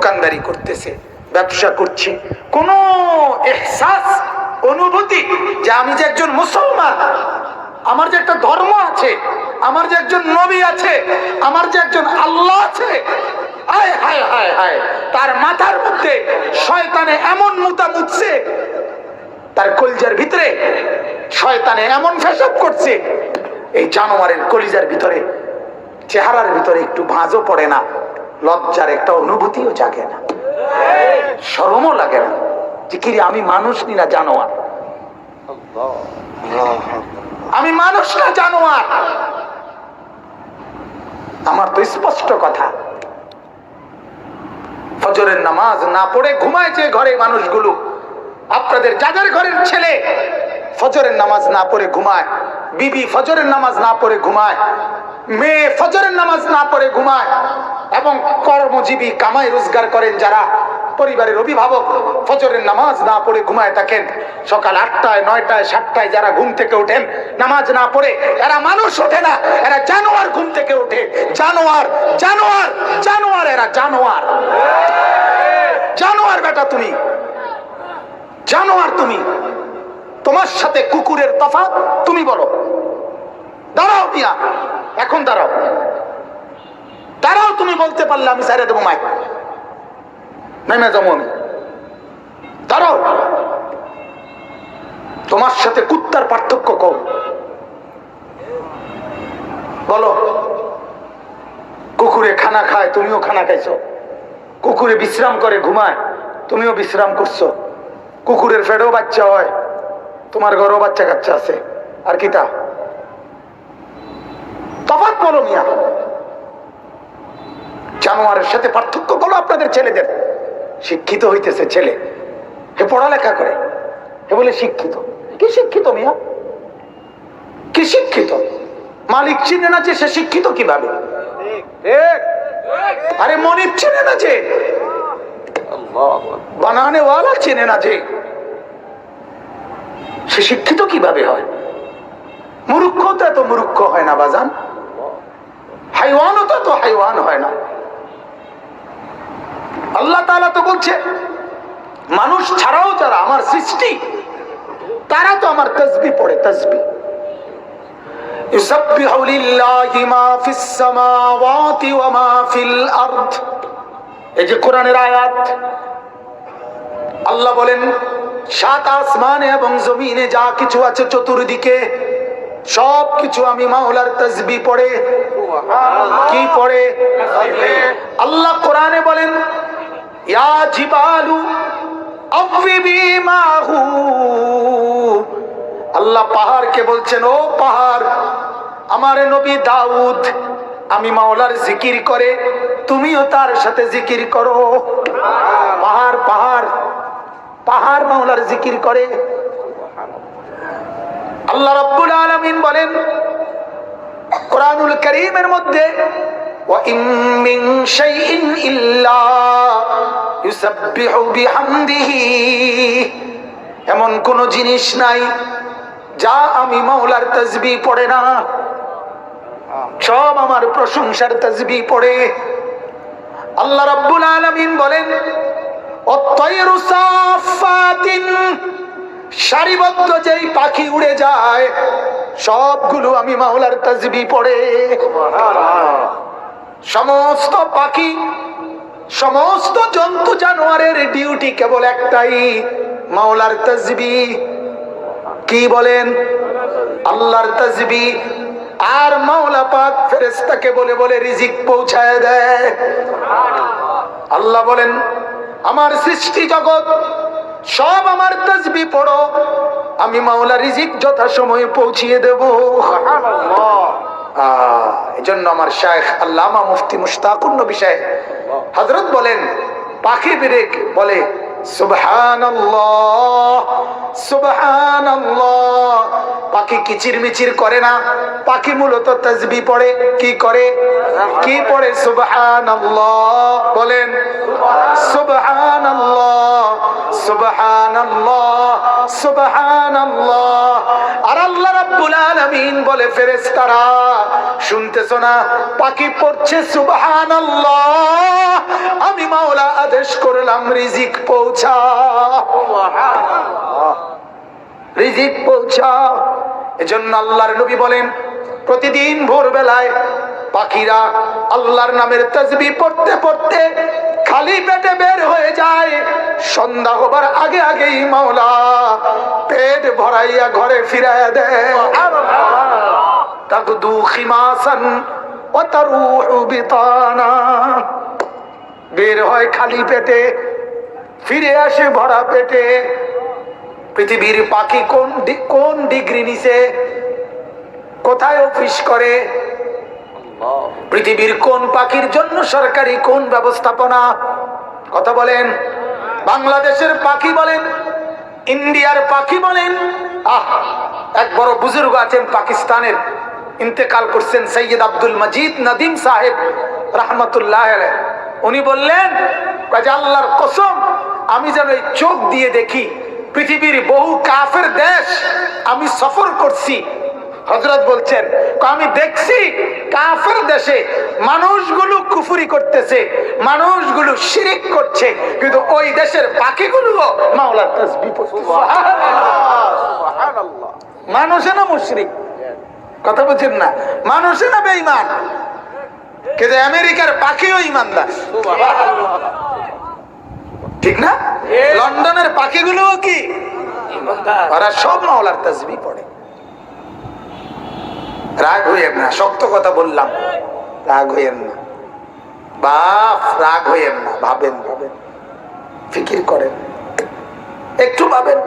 দোকানদারি করতেছে, ব্যবসা করছে। কোনো এহসাস, অনুভূতি যে আমি যে একজন মুসলমান, আমার যে একটা ধর্ম আছে, আমার যে একজন নবী আছে, আমার যে একজন আল্লাহ আছে হায় হায় হায় হায়, তার মাথার মধ্যে শয়তানে এমন মুতা মুতছে, তার কলিজার ভিতরে শয়তানে এমন ফেসব করছে, এই জানোয়ারের কলিজার ভিতরে, চেহারার ভিতরে একটু ভাঁজও পড়ে না। লজ্জার একটা অনুভূতিও জাগে না। সরমও লাগে না। যে কি আমি মানুষ নি না জানোয়ার? আমি মানুষ না জানোয়ার? আমার তো স্পষ্ট কথা। ফজরের নামাজ না পড়ে ঘুমায় যে ঘরে মানুষগুলো, আপনাদের যাদের ঘরের ছেলে ফজরের নামাজ না পড়ে ঘুমায়, বিবি ফজরের নামাজ না পড়ে ঘুমায়, মেয়ে ফজরের নামাজ না পড়ে ঘুমায় এবং কর্মজীবী কামাই রোজগার করেন যারা পরিবারের অভিভাবক। ফজরের নামাজ না পড়ে ঘুমায় থাকেন। সকাল আটটায়, নয়টায়, সাতটায় যারা ঘুম থেকে ওঠেন, নামাজ না পড়ে, এরা মানুষ ওঠে না। এরা জানোয়ার ঘুম থেকে ওঠে। জানোয়ার জানোয়ার জানোয়ার, এরা জানোয়ার। জানোয়ার বেটা তুমি। জানোয়ার তুমি। তোমার সাথে কুকুরের তফাৎ তুমি বলো। দাঁড়াও মিয়া, এখন দাঁড়াও। দাঁড়াও তুমি বলতে পারলে আমি সাইরে দেবো মাইক। নেমে যাব আমি। দাঁড়াও। তোমার সাথে কুত্তার পার্থক্য কম। বলো, কুকুরে খানা খায়, তুমিও খানা খাইছো। কুকুরে বিশ্রাম করে, ঘুমায়, তুমিও বিশ্রাম করছ। কুকুরের ফেডেও বাচ্চা হয়, তোমার ঘরেও বাচ্চা কাচ্চা আছে। আর কি তা? তফাৎ বলো মিয়া। জানোয়ারের সাথে পার্থক্য বলো আপনাদের ছেলেদের। শিক্ষিত হইতেছে ছেলে। হে পড়ালেখা করে। হে বলে শিক্ষিত। কি শিক্ষিত মিয়া? কি শিক্ষিত? মালিক চিনে না যে সে শিক্ষিত কীভাবে? আরে মনিব চিনে না যে। বানানে ওয়ালা চেনে না যে। সে শিক্ষিত কীভাবে হয়? মূর্খ তো এত মূর্খ হয় না বাজান। হাইওয়ানও তো এত হাইওয়ান হয় না। আল্লাহ তাআলা তো বলছে মানুষ ছাড়াও যারা আমার সৃষ্টি তারা তো আমার তসবি পড়ে তসবি يسبح لله ما في السماوات وما في الأرض এই যে কোরআনের আয়াত আল্লাহ বলেন সাত আসমানে এবং জমিনে যা কিছু আছে চতুর্দিকে সব কিছু আমি মাওলার তসবি পড়ে কি পড়ে আল্লাহ কোরআনে বলেন ইয়া জিবালু মাহু আল্লাহ পাহাড়কে বলছেন, ও পাহাড়, আমার নবী দাউদ, আমি মাওলার জিকির করে, তুমিও তার সাথে জিকির করো। পাহাড় পাহাড় পাহাড় মাওলার জিকির করে। আল্লাহ রাব্বুল আলামিন বলেন, কোরআনুল করিমের মধ্যে وَإِن مِّن شَيْءٍ إِلَّا يُسَبِّحُ بِحَمْدِهِ এমন কোন জিনিস নাই যা আমি মাওলার তসবি পড়ে না সব আমার প্রশংসার তসবি পড়ে আল্লাহ রাব্বুল আলামিন বলেন অত্তয়রু সাফাতিন সারিবদ্ধ যেই পাখি উড়ে যায় সবগুলো আমি মাওলার তসবি পড়ে সমস্ত পাখি, সমস্ত জন্তু জানোয়ারের ডিউটি কেবল একটাই, মাওলার তসবি কি বলেন? আল্লাহর তসবি আর মাওলা পাক ফেরেস্তাকে বলে বলে রিজিক পৌঁছায় দেয়। আল্লাহ বলেন, আমার সৃষ্টি জগৎ, সব আমার তসবি পড়ো। আমি মাওলা রিজিক যথাসময়ে পৌঁছিয়ে দেব। এই জন্য আমার শায়েখ আল্লামা মুফতি মুশতাকুর নবী সাহেব হজরত বলেন, পাখি বিরেক বলে পাখি কিচির মিচির করে না, পাখি মূলত তসবি পড়ে, কি করে? কি পড়ে? সুবহানাল্লাহ বলেন, সুবহানাল্লাহ। আর বলে পাখি পড়ছে আমি মাওলা আদেশ আদেশ করলাম, রিজিক পৌঁছা রিজিক পৌঁছা এজন্য আল্লাহর নবী বলেন, প্রতিদিন ভোরবেলায় পাখিরা আল্লাহর নামের তসবি পড়তে পড়তে খালি পেটে বের হয়ে যায়। সন্ধ্যা হবার আগে আগেই মাওলা পেট ভরাইয়া ঘরে ফিরাইয়া দেয়। বের হয় খালি পেটে, ফিরে আসে ভরা পেটে। পৃথিবীর পাখি কোন কোন ডিগ্রি নিছে কোথায় অফিস করে? পৃথিবীর কোন পাখির জন্য সরকারি কোন ব্যবস্থাপনা? কথা বলেন। বাংলাদেশের পাখি বলেন, ইন্ডিয়ার পাখি বলেন। আহ, এক বড় বুজুর্গ আছেন পাকিস্তানের। ইন্তেকাল করছেন সৈয়দ আব্দুল মজিদ নদীম সাহেব রহমতুল্লাহ উনি বললেন আল্লাহর কসম, আমি যেন এই চোখ দিয়ে দেখি পৃথিবীর বহু কাফের দেশ আমি সফর করছি হজরত বলছেন আমি দেখছি কাফের দেশে মানুষগুলো কুফুরি করতেছে মানুষগুলো শিরিক করছে কিন্তু ওই দেশের পাখিগুলো মাওলার পড়তেছে। মানুষে না মুশরিক? কথা বলছেন না। মানুষে না বেঈমান? কিন্তু আমেরিকার পাখিও ইমানদার ঠিক না? লন্ডনের পাখিগুলোও কি? ওরা সব মাওলার তাসবি পড়ে। রাগ হইয়েন না, শক্ত কথা বললাম। রাগ হইয়েন না। বাপ, রাগ হইয়েন না, ভাবেন ভাবেন। ফিকির করেন। একটু ভাবেন।